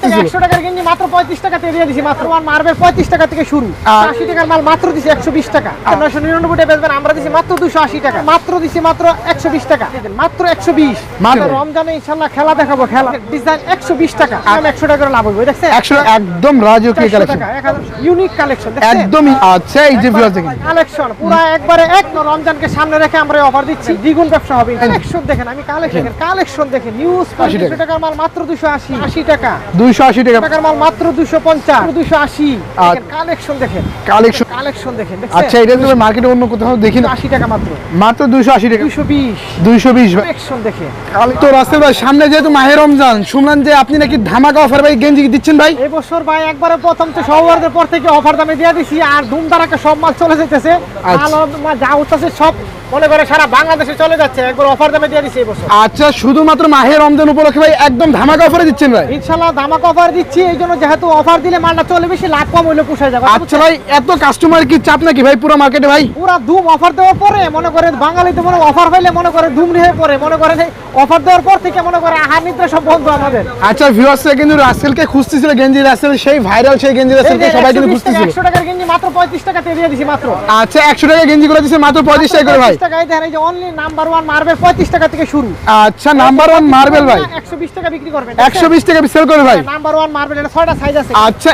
টাকা, একশো টাকার গেঞ্জি মাত্র পঁয়ত্রিশ টাকাতে দিয়ে দিছি মাত্র ওয়ান মার্বেল পঁয়ত্রিশ টাকা থেকে শুরু। আশি টাকার মাল মাত্র দিছি একশো বিশ টাকা। নয়শো নিরানব্বই টাকা বেচবেন আমরা দিছি মাত্র দুশো আশি টাকা। মাত্র দিছি মাত্র একশো বিশ টাকা। মাত্র একশো বিশ। রমজানে ইনশাল্লাহ খেলা দেখাবো খেলা। ডিজাইন একশো বিশ টাকা। আমি একশো টাকা লাভ হইব দেখছেন? একশো একদম রাজকীয় কালেকশন ইউনিক কালেকশন একদমই আচ্ছা এই যে কালেকশন পুরো একবারে এক রমজানকে সামনে রেখে আমরা অফার দিচ্ছি। দ্বিগুণ ব্যবসা হবে। কালেকশন দেখেন আমি কালেকশন কালেকশন দেখেন। নিউজ। টাকার মাল মাত্র দুশো আশি। আশি টাকা। দুইশো আশি টাকা। টাকার মাল মাত্র দুশো পঞ্চাশ। দুশো আশি। আর- কালেকশন দেখেন। কালেকশন কালেকশন দেখেন আচ্ছা এটা তো মার্কেটে অন্য কোথাও দেখি না। আশি টাকা মাত্র। মাত্র দুইশো আশি টাকা। দুশো বিশ। দুইশো বিশ ভাই। কালেকশন দেখেন। তো রাসেল ভাই সামনে যেহেতু মাহের রমজান শুনলাম যে আপনি নাকি ধামাকা অফার ভাই গেঞ্জি দিচ্ছেন ভাই? এই বছর ভাই একবারে প্রথম তো পর থেকে অফার দামে দিয়ে দিছি আর ধুমধারাকে সব মাল চলে যেতেছে আচ্ছা। মাল যা উঠতেছে সব মনে করে সারা বাংলাদেশে চলে যাচ্ছে। একবার অফার দামে দিয়ে দিছি এই বছর। আচ্ছা শুধুমাত্র মাহের রমজান উপলক্ষে ভাই একদম ধামাকা অফারে দিচ্ছেন ভাই। ইনশাল্লাহ ধামাক অফার দিচ্ছি এই জন্য যেহেতু অফার দিলে মালটা চলে বেশি লাভ কম হইলে পুষায় যাবে। আচ্ছা ভাই এত কাস্টমার কি চাপ নাকি ভাই পুরো মার্কেটে ভাই? পুরা ধুম অফার দেওয়ার পরে মনে করে বাঙালিতে মনে অফার পাইলে মনে করে ধুম হয়ে পড়ে মনে করে অফার দেওয়ার পর থেকে মনে করে আহার নিদ্রা সব বন্ধ আমাদের। আচ্ছা ভিউয়ার্সরা কিন্তু রাসেলকে খুঁজতেছিল গেঞ্জি রাসেল সেই ভাইরাল সেই গেঞ্জি রাসেলকে সবাই কিন্তু খুঁজতেছিল। একশো টাকার গেঞ্জি মাত্র পঁয়ত্রিশ টাকাতে দিয়ে দিছি মাত্র। আচ্ছা একশো টাকা গেঞ্জি করে দিচ্ছে মাত্র পঁয়ত্রিশ টাকা করে ভাই। 35 টাকায় দেখেন এই যে অনলি নাম্বার ওয়ান মার্বেল পঁয়ত্রিশ টাকা থেকে শুরু। আচ্ছা নাম্বার ওয়ান মার্বেল ভাই। একশো বিশ টাকা বিক্রি করবেন একশো বিশ টাকা সেল করে ভাই। নাম্বার ওয়ান মার্বেল এটা ছয়টা সাইজ আছে। আচ্ছা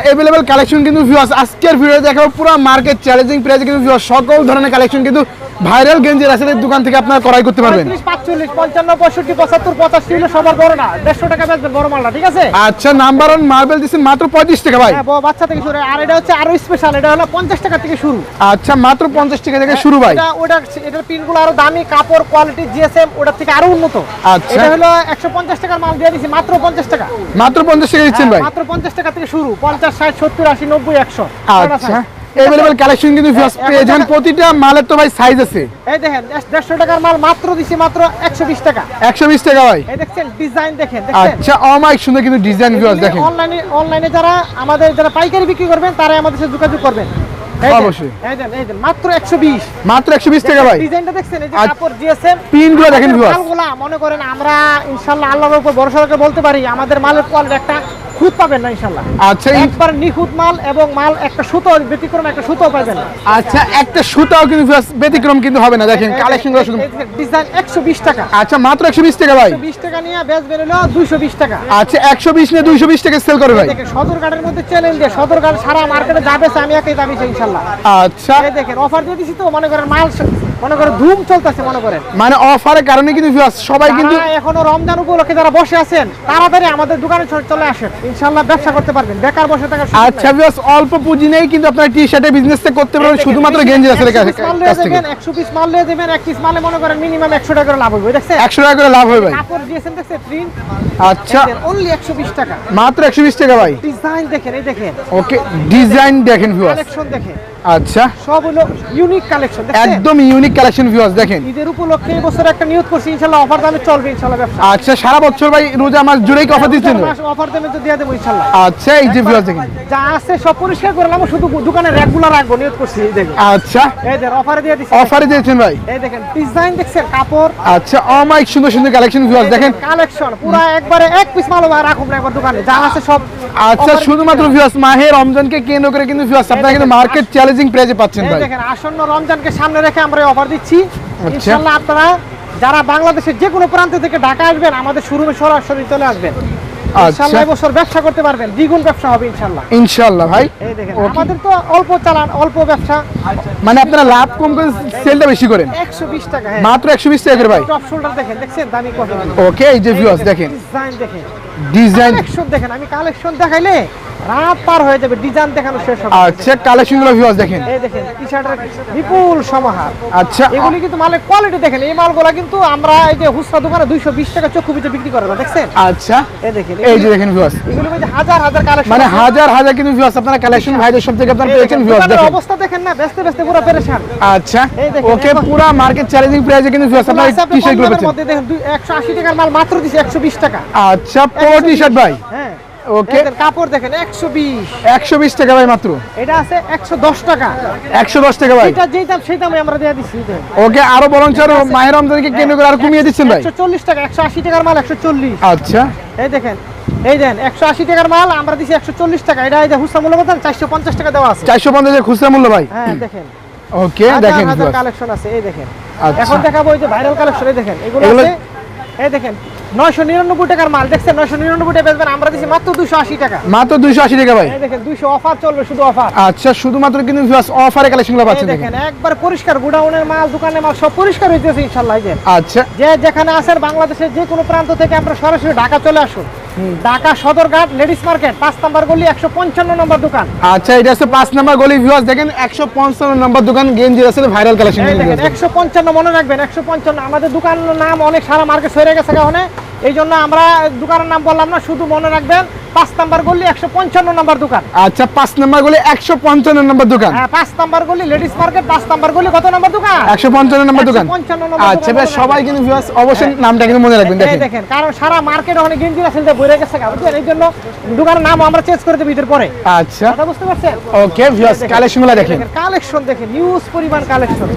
কালেকশন কিন্তু ভিউয়ার্স আজকের ভিডিও দেখাবো পুরো মার্কেট চ্যালেঞ্জিং প্রাইসে কিন্তু সকল ধরনের কালেকশন কিন্তু ভাইরাল গেঞ্জি রাসেলের দোকান থেকে আপনারা ক্রয় করতে পারবেন। পঁয়ত্রিশ পাঁচচল্লিশ পঞ্চান্ন পঁয়ষট্টি পঁচাত্তর পঁচাশি হলো সবার বড় না। দেড়শো টাকা বেচবেন বড় মালটা ঠিক আছে? আচ্ছা নাম্বার ওয়ান মার্বেল দিচ্ছেন মাত্র পঁয়ত্রিশ টাকা ভাই। হ্যাঁ বাচ্চা থেকে শুরু আর এটা হচ্ছে আরও স্পেশাল এটা হলো পঞ্চাশ টাকা থেকে শুরু। আচ্ছা মাত্র পঞ্চাশ টাকা থেকে শুরু ভাই। এটা ওটা এটার পিনগুলো আরও দামি কাপড় কোয়ালিটি জিএসএম ওটার থেকে আরও উন্নত। আচ্ছা। এটা হলো একশো পঞ্চাশ টাকার মাল দিয়ে দিছি মাত্র পঞ্চাশ টাকা। মাত্র পঞ্চাশ টাকা দিচ্ছেন ভাই। মাত্র পঞ্চাশ টাকা থেকে শুরু। পঞ্চাশ ষাট সত্তর আশি নব্বই একশো। আচ্ছা। এভেলেবেল কালেকশন কিন্তু viewers পেয়ে যান প্রতিটা মালের তো ভাই সাইজ আছে। এই দেখেন দেড়শো টাকার মাল মাত্র দিছি মাত্র একশো বিশ টাকা। একশো বিশ টাকা ভাই। এই দেখছেন ডিজাইন দেখেন দেখছেন? আচ্ছা অমাইক সুন্দর কিন্তু ডিজাইন ভিউয়ার্স দেখেন। অনলাইনে অনলাইনে যারা আমাদের যারা পাইকারি বিক্রি করবেন তারা আমাদের সাথে যোগাযোগ করবেন। অবশ্যই। এই দেন এই দেন মাত্র একশো বিশ। মাত্র একশো বিশ টাকা ভাই। ডিজাইনটা দেখছেন এই যে আর কাপড় জিএসএম পিন দেখেন viewers। মালগুলা মনে করেন আমরা ইনশাআল্লাহ আল্লাহর উপর ভরসা রেখে বলতে পারি আমাদের মালের কোয়ালিটি একটা খুঁত পাবেন না ইনশাআল্লাহ। আচ্ছা একবার নিখুঁত মাল এবং মাল একটা সুতো ব্যতিক্রম একটা সুতো পাবেন আচ্ছা একটা সুতাও কিন্তু ব্যতিক্রম কিন্তু হবে না। দেখেন কালেকশনগুলো শুধু ডিজাইন একশো বিশ টাকা। আচ্ছা মাত্র একশো বিশ টাকা ভাই। বিশ টাকা নিয়ে বেচবেন হলো দুইশো বিশ টাকা। আচ্ছা একশো বিশ নিয়ে দুইশো বিশ টাকা সেল করে ভাই। দেখেন সদরঘাটের মধ্যে চ্যালেঞ্জ দিয়ে সদরঘাট সারা মার্কেটে যাবে আমি একাই দাবি ইনশাল্লাহ আচ্ছা। এই দেখেন অফার দিয়ে দিছি তো মনে করেন মাল মনে ধুম চলতেছে মনে করেন। মানে অফারের কারণে কিন্তু সবাই কিন্তু এখনও রমজান উপলক্ষে যারা বসে আছেন তাড়াতাড়ি আমাদের দোকানে চলে আসেন। ব্যবসা করতে পারবেন বেকার বসে নাই। আচ্ছা অল্প পুঁজি নেই কিন্তু আপনার টি বিজনেস করতে পারবেন শুধুমাত্র গেঞ্জি 100 লিয়ে কাছ থেকে। দেবেন, 100 পিস মাল দেবেন এক পিস মালে মনে করেন মিনিমাম একশো টাকা করে লাভ হবে দেখছেন? একশো টাকা করে লাভ হয় ভাই। কাপড় দিয়েছেন দেখছেন প্রিন্ট আচ্ছা। অনলি একশো বিশ টাকা। মাত্র একশো বিশ টাকা ভাই। ডিজাইন দেখেন এই দেখেন। ওকে ডিজাইন দেখেন ভিউয়ার্স কালেকশন দেখেন। আচ্ছা। সব হলো ইউনিক কালেকশন একদম ইউনিক কালেকশন ভিউয়ার্স দেখেন। ঈদের উপলক্ষে এই বছর একটা নিয়োগ করছি ইনশাল্লাহ অফার দামে চলবে ইনশাল্লাহ ব্যবসা। আচ্ছা সারা বছর ভাই রোজা মাস জুড়েই কি অফার দিচ্ছেন? অফার দামে তো দিয়ে দেবো ইনশাল্লাহ। আচ্ছা এই যে ভিউয়ার্স দেখেন। যা আছে সব পরিষ্কার করলাম শুধু দোকানে রেগুলার রাখব নিয়োগ করছি এই দেখুন। আচ্ছা। এই দেখেন অফারে দিয়ে দিচ্ছি। অফারে দিয়েছেন ভাই? এই দেখেন ডিজাইন দেখছেন কাপড়। আচ্ছা অমাইক সুন্দর সুন্দর কালেকশন ভিউয়ার্স দেখেন। কালেকশন পুরো একবারে এক পিস মাল রাখুন একবার দোকানে যা আছে সব আচ্ছা শুধুমাত্র। ভিউয়ার্স মাহে রমজানকে কেন্দ্র করে কিন্তু ভিউয়ার্স আপনারা কিন্তু মার্কেট চ্যালেঞ্জিং প্রাইসে পাচ্ছেন ভাই। দেখেন আসন্ন রমজানকে সামনে রেখে আমরা অফার দিচ্ছি। আচ্ছা। ইনশাল্লাহ আপনারা যারা বাংলাদেশের যে কোনো প্রান্ত থেকে ঢাকা আসবেন আমাদের শোরুমে সরাসরি চলে আসবেন। আচ্ছা। ব্যবসা করতে পারবেন দ্বিগুণ ব্যবসা হবে ইনশাআল্লাহ ভাই। এই দেখেন আমাদের তো অল্প চালান অল্প ব্যবসা। মানে আপনারা লাভ কম করে সেলটা বেশি করেন? একশো বিশ টাকা হ্যাঁ। মাত্র একশো বিশ টাকা করে ভাই। টপ শোল্ডার দেখেন দেখছেন? দামি কত ওকে এই যে ভিউয়ার্স দেখেন ডিজাইন দেখেন। ডিজাইন দেখেন আমি কালেকশন দেখাইলে রাত পার হয়ে যাবে ডিজাইন দেখানো শেষ হবে। আচ্ছা ভিউয়ার্স দেখেন। এই দেখেন টি শার্টের বিপুল সমাহার। আচ্ছা। এগুলি কিন্তু মালের কোয়ালিটি দেখেন এই মালগুলা কিন্তু আমরা এই যে হুসরা দোকানে দুইশো বিশ টাকা চক্ষু বিচে বিক্রি করে না দেখছেন? আচ্ছা। এই দেখেন এই যে দেখেন ভিউয়ার্স এগুলি মধ্যে হাজার হাজার কালেকশন মানে হাজার হাজার কিন্তু ভিউয়ার্স আপনারা কালেকশন ভাইদের সব থেকে আপনারা পেয়েছেন ভিউয়ার্স দেখেন। অবস্থা দেখেন না ব্যস্ত ব্যস্ত পুরো পেরেশান। আচ্ছা। ওকে পুরো মার্কেট চ্যালেঞ্জিং প্রাইসে কিন্তু ভিউয়ার্স আপনারা আচ্ছা, টি শার্টগুলো পেয়েছেন। মধ্যে দেখেন একশো আশি টাকার মাল মাত্র একশো বিশ টাকা। আচ্ছা পুরো টি শার্ট ভাই। হ্যাঁ। ওকে কাপড় দেখেন একশো বিশ। একশো বিশ টাকা ভাই মাত্র। এটা আছে একশো দশ টাকা। একশো দশ টাকা ভাই। এটা যেই দাম সেই দামে আমরা দিয়ে দিচ্ছি ওকে আরও বরঞ্চ আরও মাহের রমজানকে কেন্দ্র করে আরও কমিয়ে দিচ্ছেন ভাই। একশো চল্লিশ টাকা একশো আশি টাকার মাল একশো চল্লিশ। আচ্ছা। এই দেখেন এই দেন একশো আশি টাকার মাল আমরা দিছি একশো চল্লিশ টাকা। এটা এই যে হুসা মূল্য বলতেন চারশো পঞ্চাশ টাকা দেওয়া আছে। চারশো পঞ্চাশের খুচরা মূল্য ভাই। হ্যাঁ দেখেন। ওকে দেখেন কালেকশন আছে এই দেখেন। আচ্ছা। এখন দেখাবো এই যে ভাইরাল কালেকশন এই দেখেন এগুলো এগুলো- আছে এই দেখেন নয়শো নিরানব্বই টাকার মাল দেখছেন নয়শো নিরানব্বই টাকা বেচবেন আমরা দিচ্ছি মাত্র দুশো আশি টাকা। মাত্র দুশো আশি টাকা ভাই। দেখেন দুশো অফার চলবে শুধু অফার। আচ্ছা শুধুমাত্র কিন্তু অফারে কালেকশনগুলো পাচ্ছেন দেখেন একবার পরিষ্কার গোডাউনের মাল দোকানের মাল সব পরিষ্কার হইতেছে ইনশাল্লাহ আচ্ছা। যে যেখানে আসেন বাংলাদেশের যে কোনো প্রান্ত থেকে আমরা সরাসরি ঢাকা চলে আসুন। ঢাকা সদরঘাট লেডিস মার্কেট পাঁচ নাম্বার গলি একশো পঞ্চান্ন নম্বর দোকান। আচ্ছা এটা হচ্ছে পাঁচ নাম্বার গলি ভিউয়ার্স দেখেন একশো পঞ্চান্ন নম্বর দোকান গেঞ্জি আছে ভাইরাল কালেকশন দেখেন একশো পঞ্চান্ন মনে রাখবেন একশো পঞ্চান্ন আমাদের দোকানের নাম অনেক সারা মার্কেট হয়ে গেছে কারণে এই জন্য আমরা দোকানের নাম বললাম না শুধু মনে রাখবেন পাঁচ নাম্বার গলি একশো পঞ্চান্ন নম্বর দোকান। আচ্ছা পাঁচ নাম্বার গলি একশো পঞ্চান্ন নম্বর দোকান। হ্যাঁ পাঁচ নাম্বার গলি লেডিস মার্কেট পাঁচ নাম্বার গলি কত নম্বর দোকান? একশো পঞ্চান্ন নম্বর দোকান। 155 আচ্ছা বেশ সবাই কিন্তু ভিউয়ার্স অবশ্যই নামটা কিন্তু মনে রাখবেন দেখেন। কারণ সারা মার্কেট ওখানে গেঞ্জি রাখেন বইরে গেছে বুঝছেন এই জন্য দোকানের নাম আমরা চেঞ্জ করে দেবো ঈদের পরে। আচ্ছা। কথা বুঝতে পারছেন? ওকে ভিউয়ার্স কালেকশনগুলো দেখেন কালেকশন দেখেন। নিউজ পরিমাণ কালেকশন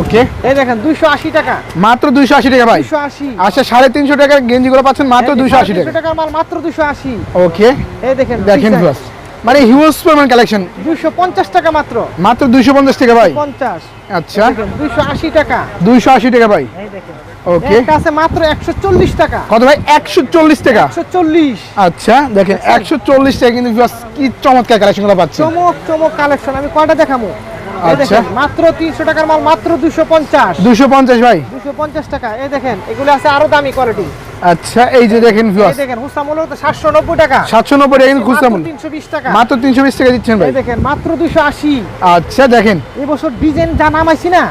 ওকে এই দেখেন দুইশো আশি টাকা। মাত্র দুইশো আশি টাকা ভাই। দুইশো আশি। আচ্ছা সাড়ে তিনশো টাকার গেঞ্জিগুলো পাচ্ছেন মাত্র দুইশো আশি টাকা। টাকার মাল মাত্র দুশো আশি। ওকে। এই দেখেন দেখেন ভিউয়ার্স মানে হিউজ পরিমাণ কালেকশন দুইশো পঞ্চাশ টাকা মাত্র। মাত্র দুইশো পঞ্চাশ টাকা ভাই। পঞ্চাশ। আচ্ছা। দেখেন দুইশো আশি টাকা। দুইশো আশি টাকা ভাই। এই দেখেন। ওকে। মাত্র টাকা। কত ভাই? টাকা। আচ্ছা দেখেন টাকা কিন্তু কি চমৎকার কালেকশনগুলো পাচ্ছেন। চমক চমক কালেকশন আমি কয়টা আচ্ছা। মাত্র তিনশো টাকার মাল মাত্র দুশো পঞ্চাশ। দুশো পঞ্চাশ ভাই। দুশো পঞ্চাশ টাকা। এই দেখেন এগুলো আছে আরও দামি কোয়ালিটি আচ্ছা এই যে দেখেন ভিউয়ার্স দেখেন হলো সাতশো নব্বই টাকা। সাতশো নব্বই টাকা কিন্তু খুচরা মূল্য। তিনশো বিশ টাকা। মাত্র তিনশো বিশ টাকা দিচ্ছেন ভাই। দেখেন মাত্র দুশো আশি। আচ্ছা দেখেন। এবছর ডিজাইন যা নামাইছি না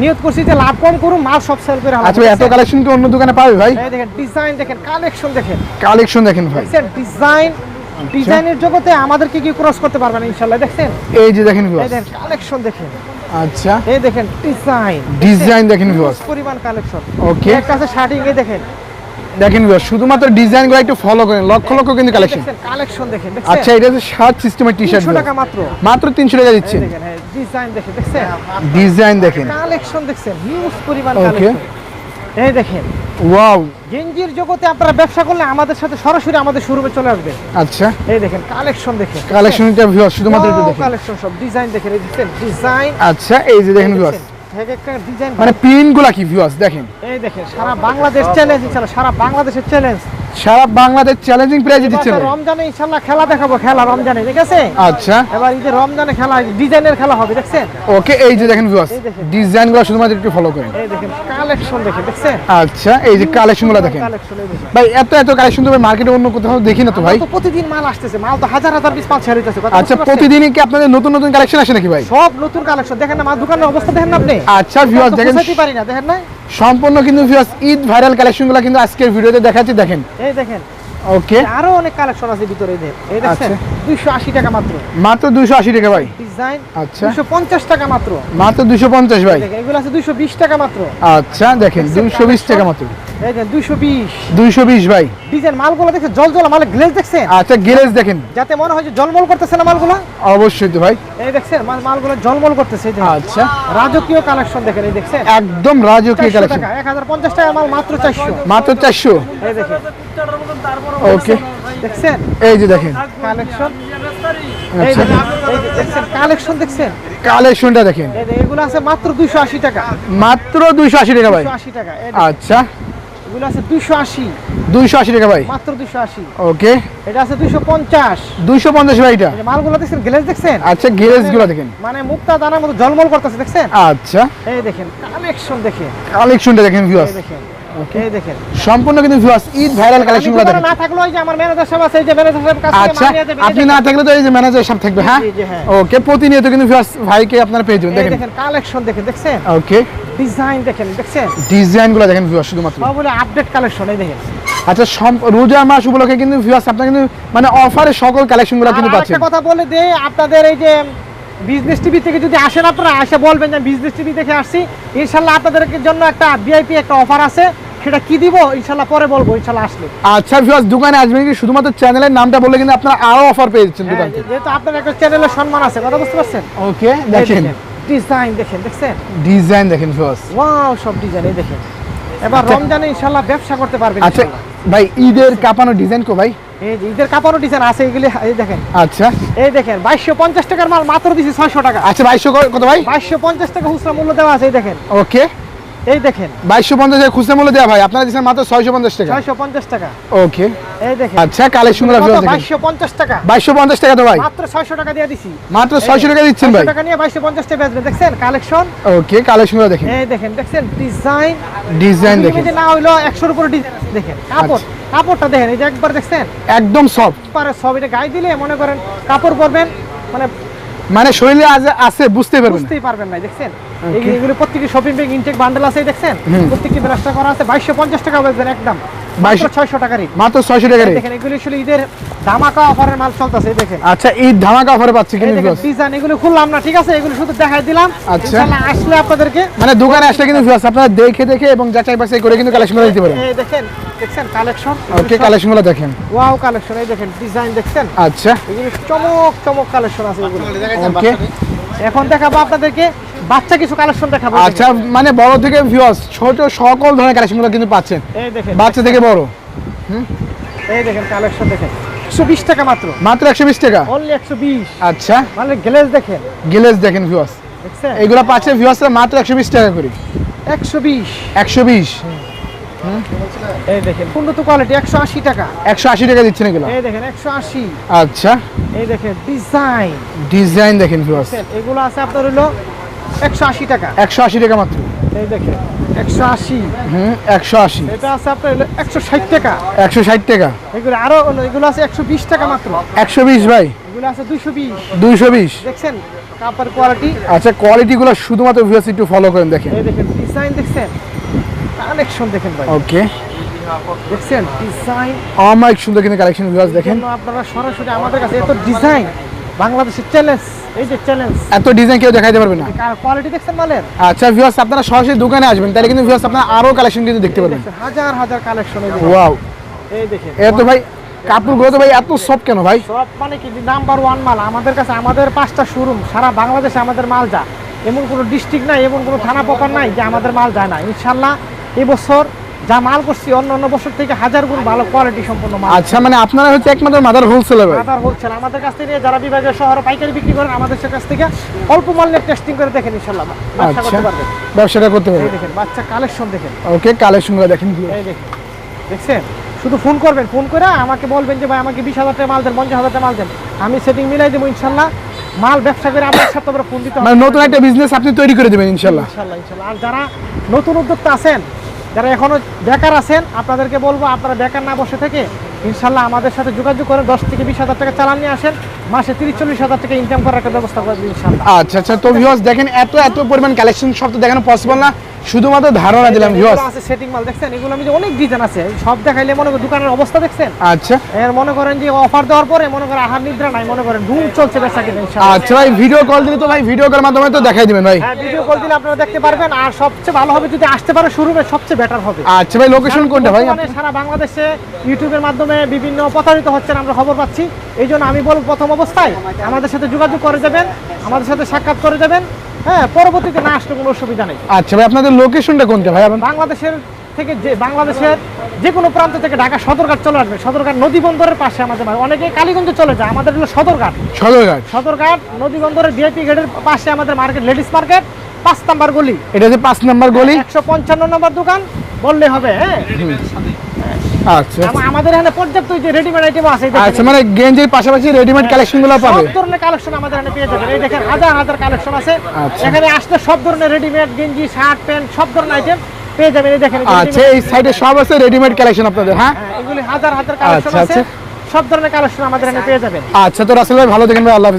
নিয়ত করছি যে লাভ কম করুন মাল সব সেল করে আচ্ছা এত কালেকশন কি অন্য দোকানে পাবে ভাই? এই দেখেন ডিজাইন দেখেন কালেকশন দেখেন। কালেকশন দেখেন ভাই। ডিজাইন ডিজাইনের জগতে আমাদেরকে কি ক্রস করতে পারবেন ইনশাল্লাহ দেখছেন? এই যে দেখেন ভিউয়ার্স দেখেন কালেকশন দেখেন। আচ্ছা। এই দেখেন ডিজাইন ডিজাইন দেখেন ভিউয়ার্স পরিমাণ কালেকশন ওকে একটা আছে শার্টিং এই দেখেন। দেখেন শুধুমাত্র ডিজাইনগুলো একটু ফলো করেন লক্ষ লক্ষ কিন্তু কালেকশন কালেকশন দেখেন আচ্ছা এটা হচ্ছে শার্ট সিস্টেমের টি শার্ট 300 টাকা মাত্র। মাত্র তিনশো টাকা এই দিচ্ছেন। দেখেন হ্যাঁ ডিজাইন দেখেন দেখছেন? ডিজাইন দেখেন। কালেকশন দেখছেন হিউজ পরিমাণ. কালেকশন এই দেখেন। ওয়াও গেঞ্জির জগতে আপনারা ব্যবসা করলে আমাদের সাথে সরাসরি আমাদের শোরুমে চলে আসবেন আচ্ছা। এই দেখেন কালেকশন দেখেন কালেকশনটা ভিউয়ার্স শুধুমাত্র একটু দেখেন। কালেকশন সব। ডিজাইন দেখেন এই দেখেন ডিজাইন আচ্ছা এই যে দেখেন ভিউয়ার্স এক একটা ডিজাইন মানে পিনগুলা কি ভিউয়ার্স দেখেন। এই দেখেন সারা বাংলাদেশ চ্যালেঞ্জ সারা বাংলাদেশের চ্যালেঞ্জ সারা বাংলাদেশ চ্যালেঞ্জিং প্রাইজে দিচ্ছেন রমজানে ইনশাআল্লাহ খেলা দেখাবো খেলা রমজানে ঠিক আছে? আচ্ছা। এবার ঈদের রমজানে খেলা ডিজাইনের খেলা হবে দেখছেন? ওকে এই যে দেখেন ভিউয়ার্স এই দেখেন। ডিজাইনগুলো শুধুমাত্র একটু ফলো করেন। এই দেখেন কালেকশন দেখেন দেখছেন? আচ্ছা এই যে কালেকশনগুলো দেখেন এই ভাই এত এত কালেকশন তো মার্কেটে অন্য কোথাও দেখি না তো ভাই। তো প্রতিদিন মাল আসতেছে মাল তো হাজার হাজার পিস মাল ছেড়ে দিতেছে আচ্ছা প্রতিদিনই কি আপনাদের নতুন নতুন কালেকশন আসে নাকি ভাই? সব নতুন কালেকশন দেখেন না আমার দোকানের অবস্থা দেখেন না আপনি? আচ্ছা ভিউয়ার্স দেখেন। পারি না দেখেন না? সম্পূর্ণ কিন্তু ঈদ ভাইরাল কালেকশনগুলো কিন্তু আজকের ভিডিওতে দেখাচ্ছি দেখেন। এই দেখেন। ওকে আরও অনেক কালেকশন আছে ভিতরে এই দেখেন আচ্ছা। 280 টাকা মাত্র। মাত্র 280 টাকা ভাই। ডিজাইন আচ্ছা। 250 টাকা মাত্র। মাত্র 250 ভাই। এগুলো আছে 220 টাকা মাত্র। আচ্ছা দেখেন 220 টাকা মাত্র। এই যে 220 220 ভাই। ডিজাইন মালগুলো দেখে জলজলা মালে গ্লেজ দেখছেন? আচ্ছা গ্লেজ দেখেন। যাতে মনে হয় যে জলমল করতেছে না মালগুলো? অবশ্যই তো ভাই। এই দেখছেন মালগুলো জলমল করতেছে এই যে। আচ্ছা। রাজকীয় কালেকশন দেখেন এই দেখছেন? একদম রাজকীয় কালেকশন। 1050 টাকা মাল মাত্র 400 মাত্র 400 এই দেখেন। ওকে। দেখছেন? এই যে দেখেন। কালেকশন। কালেকশন দেখছেন? কালেকশনটা দেখেন। এগুলো আছে মাত্র টাকা। মাত্র টাকা ভাই। টাকা আচ্ছা। এগুলো আছে টাকা ভাই। মাত্র ওকে। এটা আছে ভাই এটা? মালগুলো দেখছেন? গ্লেজ দেখছেন? আচ্ছা দেখেন। মানে মুক্তা দানার মতো জলমল করতেছে দেখছেন? আচ্ছা। এই দেখেন কালেকশন দেখেন। কালেকশনটা দেখেন ভিউয়ার্স দেখেন। দেখেন। সম্পূর্ণ কিন্তু ভিউয়ার্স ঈদ ভাইরাল কালেকশনগুলো দেখেন না থাকলেও এই যে আমার ম্যানেজার সাহেব আছে এই যে ম্যানেজার সাহেব কাছে আচ্ছা আপনি না থাকলে তো এই যে ম্যানেজার সব থাকবে হ্যাঁ? জি, হ্যাঁ। ওকে প্রতিনিয়ত কিন্তু ভিউয়ার্স ভাইকে আপনারা পেয়ে যাবেন দেখেন। দেখেন কালেকশন দেখেন দেখছেন? ওকে ডিজাইন দেখেন দেখছেন? ডিজাইন দেখেন ভিউয়ার্স শুধুমাত্র। সব আপডেট কালেকশন এই দেখেন। আচ্ছা রোজা মাস উপলক্ষে কিন্তু ভিউয়ার্স আপনারা কিন্তু মানে অফারে সকল কালেকশন কিন্তু পাচ্ছেন। একটা কথা বলে আপনাদের এই যে বিজনেস টিভি থেকে যদি আসেন আপনারা বলবেন যে বিজনেস টিভি দেখে আসছি। ইনশাল্লাহ আপনাদের জন্য একটা ভিআইপি একটা অফার আছে। সেটা কি দিব? ইনশাল্লাহ পরে বলব ইনশাল্লাহ আসলে। আচ্ছা ভিউয়ার্স দোকানে আসবেন কি? শুধুমাত্র চ্যানেলের নামটা বললে কিন্তু আপনারা আরও অফার পেয়ে যাচ্ছেন হ্যাঁ, দোকান থেকে। যেহেতু আপনার একটা চ্যানেলের সম্মান আছে কথা বুঝতে পারছেন? ওকে দেখেন। ডিজাইন দেখেন দেখছেন? ডিজাইন দেখেন ভিউয়ার্স ওয়াও সব ডিজাইন এই দেখেন। এবার আচ্ছা। রমজানে ইনশাল্লাহ ব্যবসা করতে পারবেন আচ্ছা ভাই ঈদের কাপানো ডিজাইন কো ভাই? এই ঈদের কাপড় ডিজাইন আছে এগুলি এই দেখেন। আচ্ছা। এই দেখেন বাইশশো পঞ্চাশ টাকার মাল মাত্র দিছি ছয়শো টাকা। আচ্ছা বাইশশো কত ভাই? বাইশশো পঞ্চাশ টাকা খুচরা মূল্য দেওয়া আছে এই দেখেন। ওকে এই দেখেন। বাইশশো পঞ্চাশ টাকা খুচরা মূল্য দেওয়া ভাই। আপনারা দিচ্ছেন মাত্র ছয়শো পঞ্চাশ টাকা। ছয়শো পঞ্চাশ টাকা। ওকে। এই দেখেন। আচ্ছা কালেকশন বাইশশো পঞ্চাশ টাকা। বাইশশো পঞ্চাশ টাকা তো ভাই। মাত্র ছয়শো টাকা দিয়ে দিছি। মাত্র ছয়শো টাকা দিচ্ছেন ভাই। 600 টাকা নিয়ে বাইশশো পঞ্চাশ টাকা বেচবেন দেখছেন? কালেকশন। ওকে কালেকশন দেখেন। এই দেখেন দেখছেন? ডিজাইন। ডিজাইন দেখেন। না হইল একশোর উপরে ডিজাইন। দেখেন কাপড়। কাপড়টা দেখেন এই যে একবার দেখছেন? একদম সফট। পারে সব এটা গায়ে দিলে মনে করেন কাপড় পরবেন মানে মানে শরীরে আছে বুঝতে পারবেন বুঝতেই পারবেন না দেখছেন? এইগুলো এগুলো প্রত্যেকটি শপিং ব্যাগ ইনটেক বান্ডেল আছে দেখছেন? প্রত্যেকটি ব্যবস্থা করা আছে বাইশশো পঞ্চাশ টাকা বেচবেন একদম। 2200 ছয়শো টাকারই মাত্র ছয়শো টাকা রে। দেখেন এগুলো আসলে ঈদের ধামাকা অফারের মাল চলতেছে দেখেন। আচ্ছা ঈদ ধামাকা অফারে পাচ্ছি কিন্তু দেখেন ডিজাইন এগুলো খুললাম না ঠিক আছে? এগুলো শুধু দেখাই দিলাম। আচ্ছা। ইনশাআল্লাহ আসলে আপনাদেরকে মানে দোকানে আসলে কিন্তু আপনারা দেখে দেখে এবং যাচাই বাছাই করে কিন্তু কালেকশন করে পারেন। এই দেখেন দেখছেন কালেকশন ওকে কালেকশনগুলো দেখেন। ওয়াও কালেকশন এই দেখেন ডিজাইন দেখছেন? আচ্ছা। এগুলো চমক চমক কালেকশন আছে এগুলো। ওকে এখন দেখাবো আপনাদেরকে বাচ্চা কিছু কালেকশন দেখাবো। আচ্ছা মানে বড় থেকে ভিউয়ার্স ছোট সকল ধরনের কালেকশনগুলো কিন্তু পাচ্ছেন। এই দেখেন। বাচ্চা থেকে বড়। হুম? এই দেখেন কালেকশন দেখেন। একশো বিশ টাকা মাত্র। মাত্র একশো বিশ টাকা? অনলি একশো বিশ। আচ্ছা। মানে গ্লেজ দেখেন। গিলেজ দেখেন ভিউয়ার্স দেখছেন? এইগুলো পাচ্ছে ভিউয়ার্সরা মাত্র একশো বিশ টাকা করে। একশো বিশ। একশো বিশ। এই দেখেন। উন্নত কোয়ালিটি একশো আশি টাকা। একশো আশি টাকা দিচ্ছেন এগুলো? এই দেখেন একশো আশি। আচ্ছা। এই দেখেন ডিজাইন ডিজাইন দেখেন ভিউয়ার্স এগুলো আছে আপনার হলো একশো আশি টাকা। একশো আশি টাকা মাত্র। এই দেখেন একশো আশি। হুম একশো আশি। এটা আছে আপনার একশো ষাট টাকা। একশো ষাট টাকা। এগুলো আরও এগুলো আছে একশো বিশ টাকা মাত্র। একশো বিশ ভাই। এগুলো আছে দুইশো বিশ। দুইশো বিশ। দেখছেন কাপড় কোয়ালিটি আচ্ছা কোয়ালিটিগুলো শুধুমাত্র ভিউয়ার্স একটু ফলো করেন দেখেন। এই দেখেন ডিজাইন দেখছেন? কালেকশন দেখেন ভাই। ওকে দেখছেন? ডিজাইন অনেক সুন্দর কিন্তু কালেকশন ভিউয়ার্স দেখেন। আপনারা সরাসরি আমাদের কাছে এত ডিজাইন বাংলাদেশের চ্যালেঞ্জ এই যে চ্যালেঞ্জ এত ডিজাইন কেউ দেখাইতে পারবে না। কোয়ালিটি দেখছেন মালের? আচ্ছা ভিউয়ার্স আপনারা সরাসরি দোকানে আসবেন তাহলে কিন্তু ভিউয়ার্স আপনারা আরও কালেকশন কিন্তু দেখতে পারবেন। হাজার হাজার কালেকশন ওয়াও এই দেখেন। এর তো ভাই কাপড়গুলো তো ভাই এত সফট কেন ভাই? সব মানে কি? নাম্বার ওয়ান মাল। আমাদের কাছে আমাদের পাঁচটা শোরুম সারা বাংলাদেশে আমাদের মাল যা এমন কোনো ডিস্ট্রিক্ট নাই এমন কোনো থানা প্রকার নাই যে আমাদের মাল যায় না। ইনশাল্লাহ এবছর যা মাল করছি অন্য অন্য বছর থেকে হাজার গুণ ভালো কোয়ালিটি সম্পন্ন মাল। আচ্ছা মানে আপনারা হচ্ছে একমাত্র মাদার হোলসেলার আদার হোলসেল আমাদের কাছ থেকে যারা বিভাগীয় শহরে পাইকারি বিক্রি করেন আমাদের কাছ থেকে অল্প মাল নিয়ে টেস্টিং করে দেখেন ইনশাল্লাহ ব্যবসা আচ্ছা করতে পারবেন। ব্যবসাটা করতে পারবেন। দেখেন বাচ্চা কালেকশন দেখেন। ওকে কালেকশনগুলো দেখেন। এই দেখেন দেখছেন? শুধু ফোন করবেন ফোন করে আমাকে বলবেন যে ভাই আমাকে বিশ হাজার টাকা মাল দেন পঞ্চাশ হাজার টাকা মাল দেন। আমি সেটিং মিলাই দেবো ইনশাল্লাহ মাল ব্যবসা করে আপনার সাথে আমরা ফোন দিতে মানে নতুন একটা বিজনেস আপনি তৈরি করে দেবেন ইনশাল্লাহ। ইনশাল্লাহ ইনশাল্লাহ। আর যারা নতুন উদ্যোক্তা আছেন যারা এখনও বেকার আছেন আপনাদেরকে বলব আপনারা বেকার না বসে থেকে ইনশাল্লাহ আমাদের সাথে যোগাযোগ করে দশ থেকে বিশ হাজার টাকা চালান নিয়ে আসেন। মাসে তিরিশ চল্লিশ হাজার টাকা ইনকাম করার একটা ব্যবস্থা করে দিন আচ্ছা আচ্ছা। তো ভিউয়ার্স দেখেন এত এত পরিমাণ কালেকশন সব তো দেখানো পসিবল না। শুধুমাত্র ধারণা দিলাম ভিউয়ার্স আছে সেটিং মাল দেখছেন? এগুলো আমি যে অনেক ডিজাইন আছে সব দেখাইলে মনে করেন দোকানের অবস্থা দেখছেন? আচ্ছা। এর মনে করেন যে অফার দেওয়ার পরে মনে করেন আহার নিদ্রা নাই মনে করেন ধুম চলছে বেচা কিনা ইনশাআল্লাহ। আচ্ছা ভাই ভিডিও কল দিলে তো ভাই ভিডিও কলের মাধ্যমে তো দেখাই দিবেন ভাই। হ্যাঁ ভিডিও কল দিলে আপনারা দেখতে পারবেন আর সবচেয়ে ভালো হবে যদি আসতে পারে শোরুমে সবচেয়ে বেটার হবে। আচ্ছা ভাই লোকেশন কোনটা ভাই? বর্তমানে সারা বাংলাদেশে ইউটিউবের মাধ্যমে বিভিন্ন প্রতারিত হচ্ছেন আমরা খবর পাচ্ছি। এই জন্য আমি বলব প্রথম অবস্থায় আমাদের সাথে যোগাযোগ করে যাবেন আমাদের সাথে সাক্ষাৎ করে যাবেন। হ্যাঁ পরবর্তীতে না আসলে কোনো অসুবিধা নেই। আচ্ছা ভাই আপনাদের লোকেশনটা কোনটা ভাই? বাংলাদেশের থেকে যে বাংলাদেশের যে কোনো প্রান্ত থেকে ঢাকা সদরঘাট চলে আসবে। সদরঘাট নদী বন্দরের পাশে আমাদের। অনেকে কালীগঞ্জে চলে যায় আমাদের হলো সদরঘাট। সদরঘাট। সদরঘাট নদী বন্দরের ভিআইপি গেটের পাশে আমাদের মার্কেট লেডিস মার্কেট পাঁচ নাম্বার গলি। এটা হচ্ছে পাঁচ নাম্বার গলি। একশো পঞ্চান্ন নম্বর দোকান বললে হবে হ্যাঁ? আচ্ছা আমা- আমাদের এখানে পর্যাপ্ত যে রেডিমেড আইটেম আছে আচ্ছা মানে গেঞ্জির পাশাপাশি রেডিমেড কালেকশন পাবে সব ধরনের কালেকশন আমাদের এখানে পেয়ে যাবেন। এই দেখেন হাজার হাজার কালেকশন আছে। আচ্ছা। এখানে আসলে সব ধরনের রেডিমেড গেঞ্জি শার্ট প্যান্ট সব ধরনের আইটেম পেয়ে যাবেন। এই দেখেন এই আচ্ছা এই সাইডে সব আছে রেডিমেড কালেকশন আপনাদের হ্যাঁ? হ্যাঁ, এগুলি হাজার হাজার কালেকশন আচ্ছা, আছে। আচ্ছা। সব ধরনের কালেকশন আমাদের এখানে পেয়ে যাবেন। আচ্ছা তো রাসেল ভাই ভালো দেখেন ভাই আল্লাহ